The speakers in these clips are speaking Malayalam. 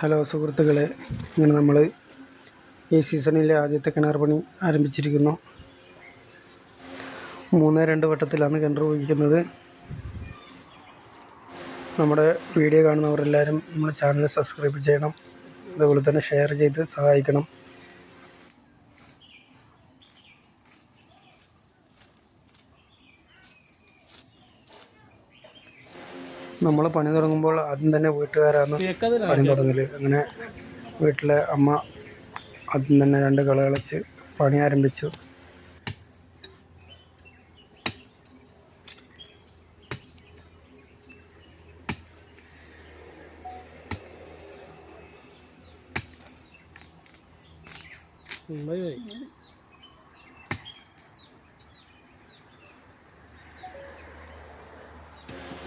ഹലോ സുഹൃത്തുക്കളെ ഇങ്ങനെ നമ്മൾ ഈ സീസണിലെ ആദ്യത്തെ കിണർ പണി ആരംഭിച്ചിരിക്കുന്നു. മൂന്ന് രണ്ട് വട്ടത്തിലാണ് കിണർ കുഴിക്കുന്നത് നമ്മുടെ വീഡിയോ കാണുന്നവരെല്ലാവരും നമ്മുടെ ചാനൽ സബ്സ്ക്രൈബ് ചെയ്യണം. അതുപോലെ തന്നെ ഷെയർ ചെയ്ത് സഹായിക്കണം. നമ്മൾ പണി തുടങ്ങുമ്പോൾ ആദ്യം തന്നെ വീട്ടുകാരാണ് പണി തുടങ്ങൽ അങ്ങനെ വീട്ടിലെ അമ്മ ആദ്യം തന്നെ രണ്ട് കള കളിച്ച് പണി ആരംഭിച്ചു.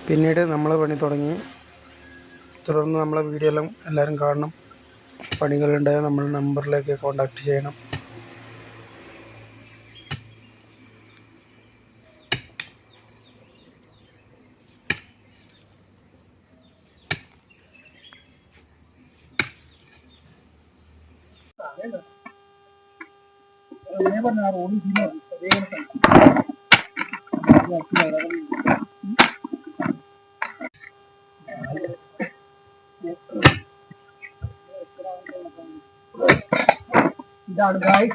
പിന്നീട് നമ്മൾ പണി തുടങ്ങി. തുടർന്ന് നമ്മളെ വീഡിയോ എല്ലാം എല്ലാവരും കാണണം. പണികളുണ്ടായാൽ നമ്മൾ നമ്പറിലേക്ക് കോണ്ടാക്ട് ചെയ്യണം. that guys.